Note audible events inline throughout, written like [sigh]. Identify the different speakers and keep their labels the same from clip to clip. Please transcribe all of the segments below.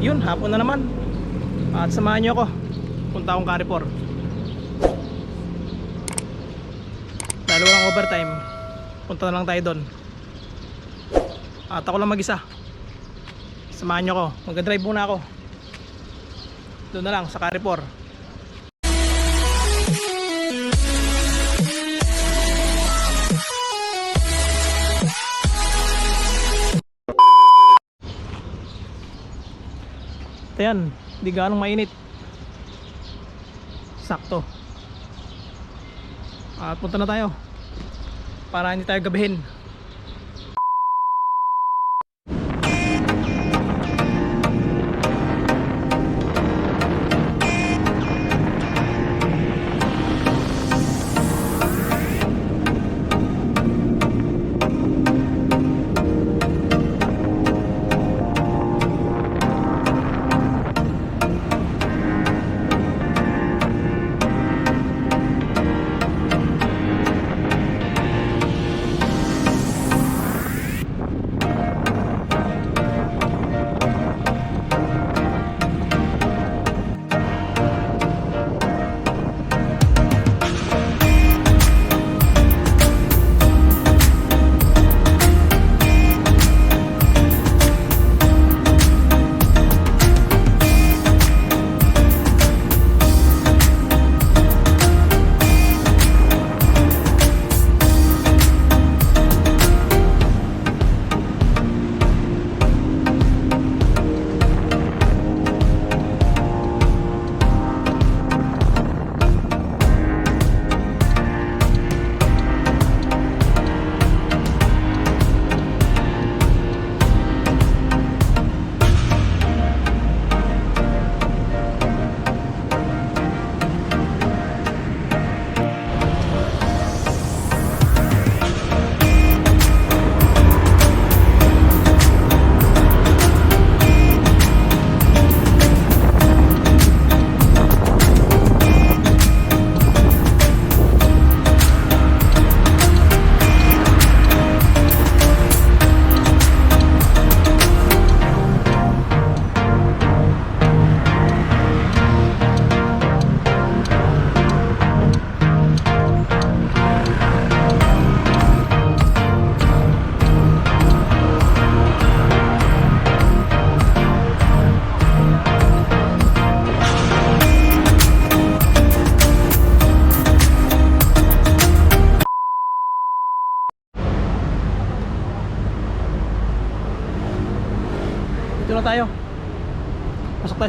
Speaker 1: Yun, hapon na naman. At samahan nyo ako. Punta akong Carrefour. Dahil walang overtime, punta na lang tayo doon. At ako lang mag-isa. Samahan nyo ako. Mag-drive muna ako. Doon na lang sa Carrefour. Ito yan, di ganong mainit. Sakto. At punta na tayo. Para hindi tayo gabihin.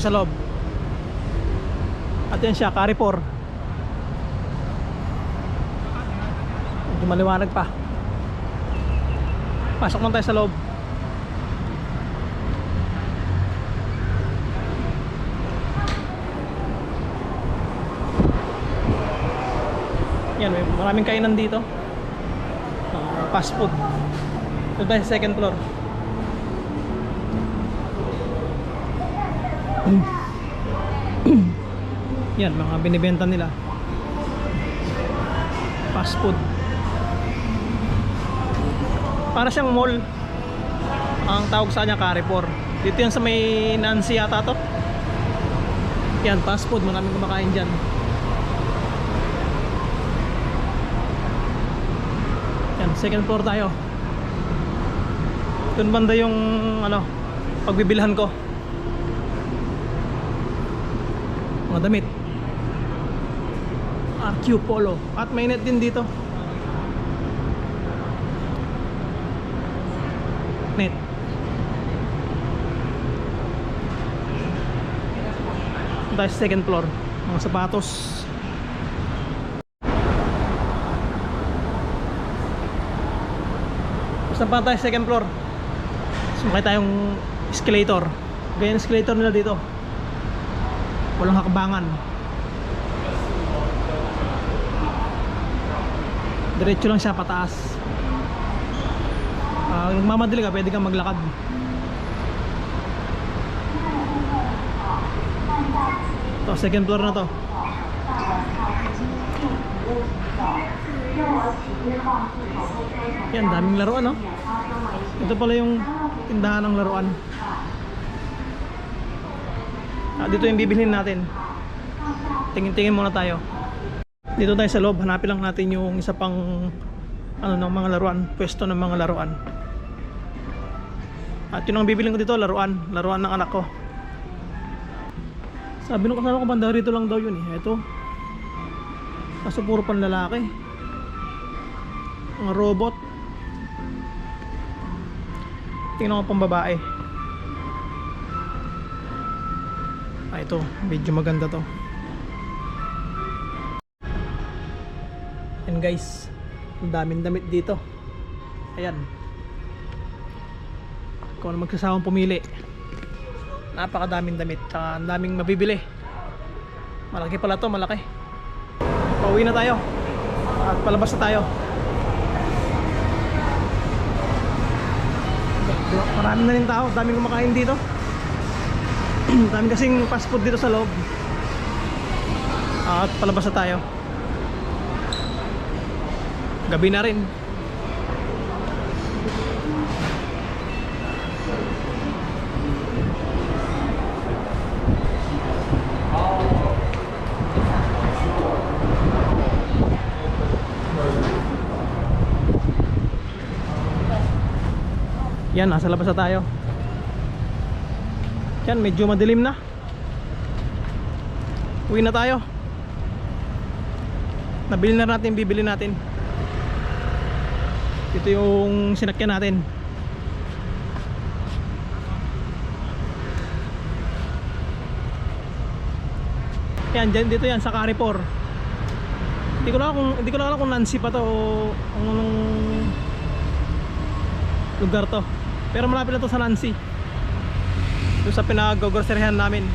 Speaker 1: Tayo sa loob. At yan siya, Carrefour. Medyo maliwanag pa. Pasok lang tayo sa loob. Yan, may maraming kainan dito. Ah, fast food. Ito tayo sa second floor. [clears throat] Yan, mga binibenta nila. Fast food. Para siyang mall. Ang tawag sa kanya Carrefour. Dito yan sa may Nancy yata to. Yan, fast food. Maraming kumakain dyan. Yan, second floor tayo. Doon banda yung ano, pagbibilhan ko. Mga damit. RQ Polo at may din dito. Net. Tayo second floor mga sapatos. Basta pa tayo second floor. Sumakay tayong escalator. Ganyan escalator nila dito walang hakbangan diretso lang siya pataas. Uh, nagmamadali ka pwede kang maglakad. To second floor na to. Yan daming laruan no? Ito pala yung tindahan ng laruan Ah, dito yung bibilhin natin. Tingin-tingin muna tayo. Dito tayo sa loob, hanapin lang natin yung isa pang ano ng mga laruan, pwesto ng mga laruan. At yun ang bibiling ko dito, laruan, laruan ng anak ko. Sabi nung kasama ko banda rito lang daw yun eh. Ito. Kaso puro panlalaki. Mga robot. Tingnan ko pang babae. Ah, ito. Medyo maganda to. Yan guys. Ang daming damit dito. Ayan. Kung ano magsasawang pumili. Napakadaming damit. Tsaka ang daming mabibili. Malaki pala to, malaki. Pauwi na tayo. At palabas na tayo. Marami na rin tao. Daming kumakain dito. [clears throat] Dami kasing fast food dito sa loob. At palabas na tayo. Gabi na rin. Yan, nasa labas na tayo. Yan, medyo madilim na. Uwi na tayo. Nabili na natin, bibili natin. Ito yung sinakyan natin. Yan, dyan, dito yan sa Carrefour. Hindi ko na kung hindi ko na alam kung Nancy pa to o anong lugar to. Pero malapit na to sa Nancy. Doon sa pinag-groceryhan namin.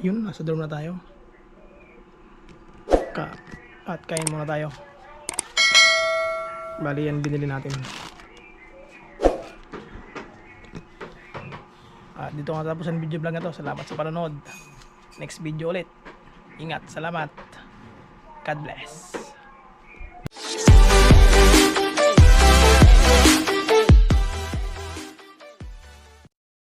Speaker 1: Yun, nasa dorm na tayo. Ka at kain muna tayo. Bali yan binili natin. At dito nga tapos ang video vlog na to. Salamat sa panonood. Next video ulit. Ingat. Salamat. God bless.